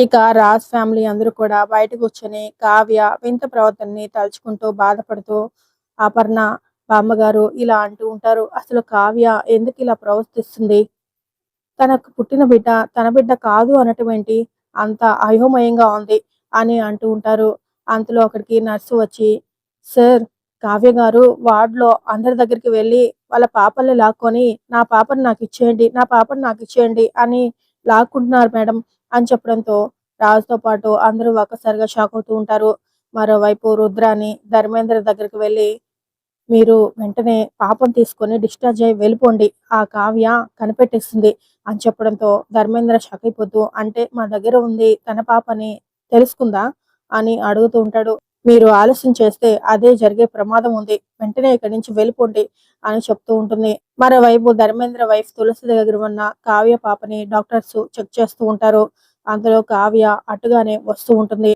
ఇక రాజ్ ఫ్యామిలీ అందరూ కూడా బయట కూర్చొని కావ్య వింత ప్రవర్తనని తలుచుకుంటూ బాధపడుతూ అపర్ణ బామ్మగారు ఇలా అంటూ ఉంటారు. అసలు కావ్య ఎందుకు ఇలా ప్రవర్తిస్తుంది? తనకు పుట్టిన బిడ్డ తన బిడ్డ కాదు అనటం ఏంటి అంత అయోమయంగా ఉంది అని అంటూ ఉంటారు. అంతలో అక్కడికి నర్సు వచ్చి సార్ కావ్య గారు వార్డులో అందరి దగ్గరికి వెళ్ళి వాళ్ళ పాపల్ని లాక్కొని నా పాపను నాకు ఇచ్చేయండి నా పాపను నాకు ఇచ్చేయండి అని లాక్కుంటున్నారు మేడం అని చెప్పడంతో రాజుతో పాటు అందరూ ఒక్కసారిగా షాక్ అవుతూ ఉంటారు. మరోవైపు రుద్రాని ధర్మేంద్ర దగ్గరికి వెళ్ళి మీరు వెంటనే పాపం తీసుకొని డిశ్చార్జ్ అయ్యి వెళ్ళిపోండి. ఆ కావ్య కనిపెట్టేస్తుంది అని చెప్పడంతో ధర్మేంద్ర షాక్ అయిపోతూ అంటే మా దగ్గర ఉంది తన పాపని తెలుసుకుందా? అని అడుగుతూ ఉంటాడు. మీరు ఆలస్యం చేస్తే అదే జరిగే ప్రమాదం ఉంది. వెంటనే ఇక్కడి నుంచి వెళ్ళిపోండి అని చెప్తూ ఉంటుంది. మరోవైపు ధర్మేంద్ర వైఫ్ తులసి దగ్గర ఉన్న కావ్య పాపని డాక్టర్స్ చెక్ చేస్తూ ఉంటారు. అందులో కావ్య అటుగానే వస్తూ ఉంటుంది.